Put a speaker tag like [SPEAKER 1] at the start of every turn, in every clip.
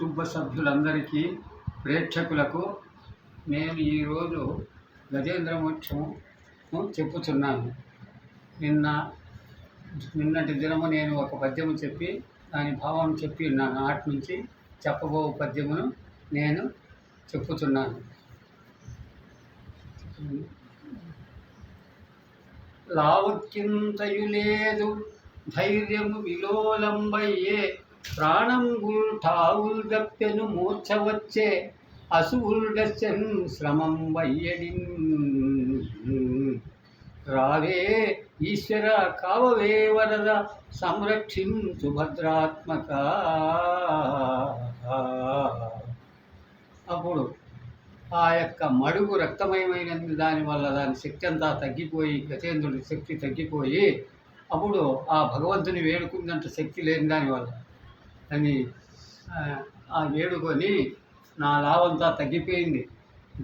[SPEAKER 1] కుటుంబ సభ్యులందరికీ ప్రేక్షకులకు నేను ఈరోజు గజేంద్ర మోక్షము చెప్పుచున్నాను నిన్న నిన్నటి దినము నేను ఒక పద్యము చెప్పి దాని భావం చెప్పి ఉన్నాను నాటి నుంచి చెప్పబో పద్యమును నేను చెప్పుతున్నాను. లావుక్యంతయు లేదు ధైర్యము విలోలంబయ్యే ప్రాణంగుల్ ఠావుల్ గప్పెను మూర్ఛ వచ్చే అసువుల్ శ్రమం వయ్యడిన్. రావే ఈశ్వర కావవే వరద సంరక్షిం సుభద్రాత్మక. అప్పుడు ఆ యొక్క మడుగు రక్తమయమైనది దానివల్ల దాని శక్తి అంతా తగ్గిపోయి గజేంద్రుడి శక్తి తగ్గిపోయి అప్పుడు ఆ భగవంతుని వేడుకుందంత శక్తి లేని దానివల్ల అని ఆ, వేడుకొని నా లావంతా తగ్గిపోయింది.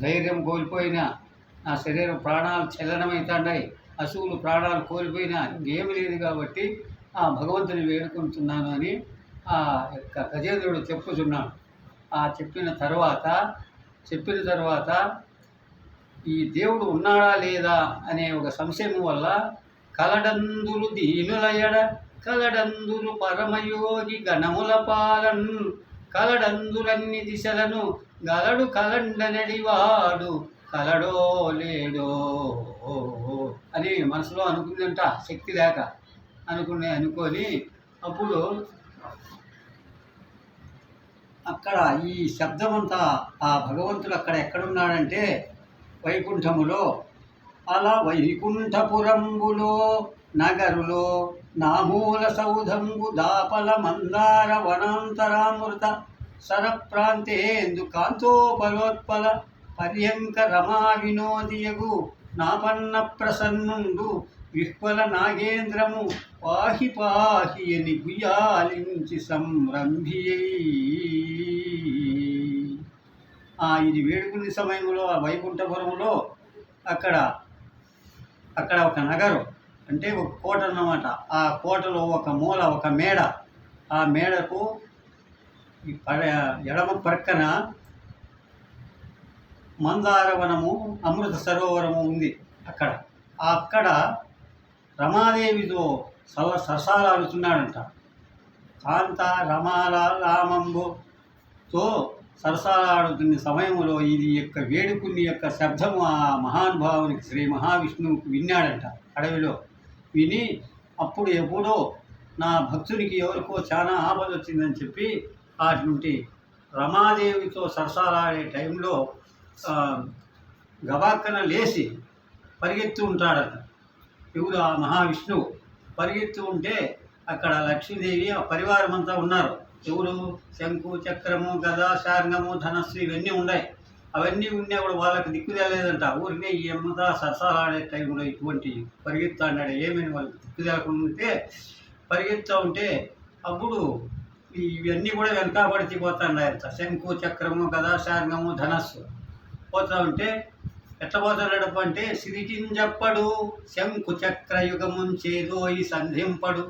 [SPEAKER 1] ధైర్యం కోల్పోయినా నా శరీరం ప్రాణాలు చలనమవుతున్నాయి అసువులు ప్రాణాలు కోల్పోయినా ఇంకేమి లేదు కాబట్టి ఆ భగవంతుని వేడుకుంటున్నాను అని ఆ యొక్క గజేంద్రుడు చెప్పుచున్నాడు. ఆ చెప్పిన తర్వాత చెప్పిన తర్వాత ఈ దేవుడు ఉన్నాడా లేదా అనే ఒక సంశయం వల్ల కలడందులు దీనులయడ కలడందులు పరమయోగి గణముల పాలన్ కలడందులన్ని దిశలను గలడు కలండనడివాడు. కలడో లేడో. అని మనసులో అనుకుందంట శక్తి లేక అనుకునే అనుకొని అప్పుడు అక్కడ ఈ శబ్దమంతా ఆ భగవంతుడు అక్కడ ఎక్కడున్నాడంటే వైకుంఠములో అలా వైకుంఠపురంబులో నగరులో నామూల సౌధంబు దాపల మందార వనాంతరామృత సరప్రాంతేందు కాంతోపలోత్పల పర్యంక రమా వినోదియగు నాపన్న ప్రసన్నుండు విహ్వల నాగేంద్రము పాహి పాహి అని గుయాలించి సంరంభియై. ఆ ఇది వేడుకునే సమయంలో ఆ వైకుంఠపురంలో అక్కడ అక్కడ ఒక నగరం అంటే ఒక కోట అన్నమాట. ఆ కోటలో ఒక మూల ఒక మేడ. ఆ మేడకు ఈ పడ ఎడమ ప్రక్కన మందారవనము అమృత సరోవరము ఉంది అక్కడ. అక్కడ రమాదేవితో సల సరసాలాడుతున్నాడంట. కాంత రమాల రామంబుతో సరసాలాడుతున్న సమయంలో ఇది యొక్క వేడుకుని యొక్క శబ్దము ఆ మహానుభావునికి శ్రీ మహావిష్ణువుకి విన్నాడంట అడవిలో. విని అప్పుడు ఎప్పుడో నా భక్తునికి ఎవరికో చాలా ఆపద వచ్చిందని చెప్పి వాటి నుండి రమాదేవితో సరసాలాడే టైంలో గబాక్కన లేచి పరిగెత్తు ఉంటాడట ఎవరు ఆ మహావిష్ణువు పరిగెత్తు ఉంటే అక్కడ లక్ష్మీదేవి ఆ పరివారం అంతా ఉన్నారు. ఎవరు? శంకు చక్రము గద శార్ంగము ధనస్సు ఇవన్నీ ఉన్నాయి. అవన్నీ ఉన్నా కూడా వాళ్ళకి దిక్కు తెలియదంట ఊరికే ఈ అమ్మదా సరసాలాడే టైంలో ఇటువంటి పరిగెత్తు అన్నాడు ఏమైనా వాళ్ళకి దిక్కు తెలకుండా ఉంటే పరిగెత్తూ ఉంటే అప్పుడు ఇవన్నీ కూడా వెనకాబడిచి పోతాండాయంట శంకు చక్రము గద శార్ంగము ధనస్సు. పోతా ఉంటే ఎట్లా పోతాడప్ప అంటే సిరికింజప్పడు శంకు చక్ర యుగముంచేదో ఈ సంధింపడు.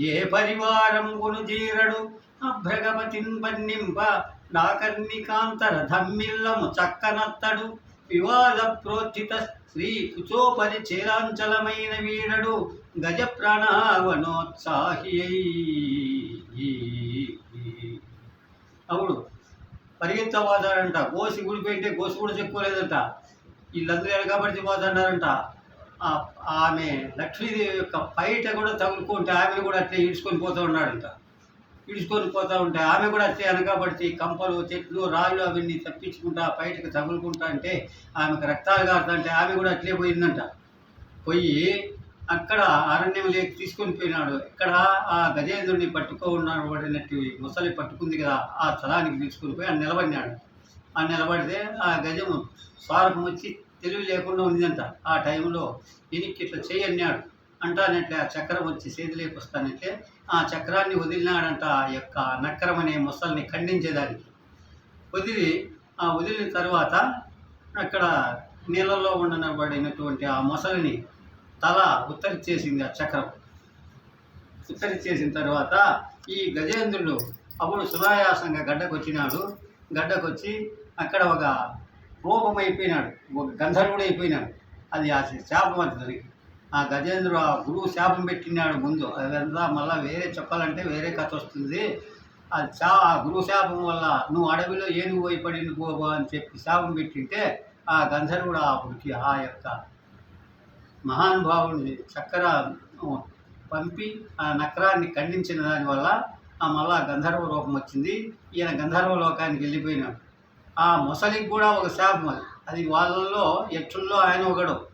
[SPEAKER 1] ఏ పరివారం గును జీరడు? అభ్రగమతిన్ నాకర్ణికాంతర ధమ్మిల్లము చక్కనత్తడు. వివాద ప్రోత్థిత శ్రీ కుచోపరి చేరాంచలమైన వీరడు. గజ ప్రాణవనోత్సాహి అవుడు పరిగెత్తపోతాడంట కోసి గుడిపోయింటే కోసి కూడా చెప్పుకోలేదంట వీళ్ళందరూ ఎడగబడిచి పోతున్నారంట ఆమె లక్ష్మీదేవి యొక్క పైట కూడా తగులుకుంటే ఆమెను కూడా అట్లే ఈడ్చుకొని పోతూ ఉన్నాడంట. ఈడ్చుకొని పోతూ ఉంటే ఆమె కూడా అట్లే వెనకబడిచి కంపలు చెట్లు రాళ్ళు అవన్నీ తప్పించుకుంటా పైటకు తగులుకుంటా అంటే ఆమెకు రక్తాలు కారుతుంటే ఆమె కూడా అట్లే పోయిందంట. పోయి అక్కడ అరణ్యం లేక తీసుకొని పోయినాడు. ఇక్కడ ఆ గజేంద్రుడిని పట్టుకో ఉన్నాడు పడినట్టు ముసలి పట్టుకుంది కదా ఆ స్థలానికి తీసుకొని పోయి ఆ నిలబడినాడు. ఆ నిలబడితే ఆ గజము స్వారకం వచ్చి తెలివి లేకుండా ఉందంట ఆ టైంలో దీనికి ఇట్లా చేయన్నాడు. అంటానట్లే ఆ చక్రం వచ్చి చేతిలోకి వస్తానట్లే ఆ చక్రాన్ని వదిలినాడంట ఆ యొక్క నక్కరం అనే ముసల్ని ఖండించేదానికి వదిలి ఆ వదిలిన తర్వాత అక్కడ నీళ్ళల్లో ఉండనబడినటువంటి ఆ మొసలిని తల ఉత్తరి చేసింది ఆ చక్రం. ఉత్తరి చేసిన తర్వాత ఈ గజేంద్రుడు అప్పుడు సునాయాసంగా గడ్డకొచ్చినాడు. గడ్డకొచ్చి అక్కడ ఒక రూపం అయిపోయినాడు ఒక గంధర్వుడు అయిపోయినాడు అది ఆ శాపం అతనికి ఆ గజేంద్రుడు ఆ గురువు శాపం పెట్టినాడు ముందు. అదంతా మళ్ళీ వేరే చెప్పాలంటే వేరే కథ వస్తుంది. ఆ శా ఆ గురువు శాపం వల్ల నువ్వు అడవిలో ఏనుగు పోయి పడింది పోబో అని చెప్పి శాపం పెట్టింటే ఆ గంధర్వుడు అప్పటికి ఆ యొక్క మహానుభావుడిని చక్కెర పంపి ఆ నక్రాన్ని ఖండించిన దానివల్ల ఆ మళ్ళా గంధర్వ రూపం వచ్చింది. ఈయన గంధర్వ లోకానికి వెళ్ళిపోయినాడు. ఆ మొసలికి కూడా ఒక శాపం అది. అది వాళ్ళల్లో యక్షుల్లో ఆయన ఒకడు.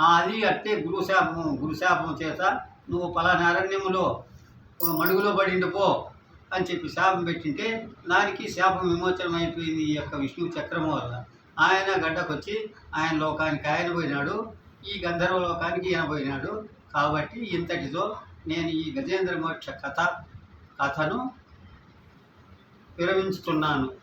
[SPEAKER 1] అది అట్టే గురుశాపం గురుశాపం చేత నువ్వు పలానా అరణ్యములో ఒక మడుగులో పడిండు పో అని చెప్పి శాపం పెట్టింటే దానికి శాపం విమోచనం అయిపోయింది ఈ యొక్క విష్ణు చక్రము వల్ల. ఆయన గడ్డకొచ్చి ఆయన లోకానికి ఆయన పోయినాడు ఈ గంధర్వ లోకానికి ఈయన పోయినాడు. కాబట్టి ఇంతటితో నేను ఈ గజేంద్ర మోక్ష కథ కథను విరమించుతున్నాను.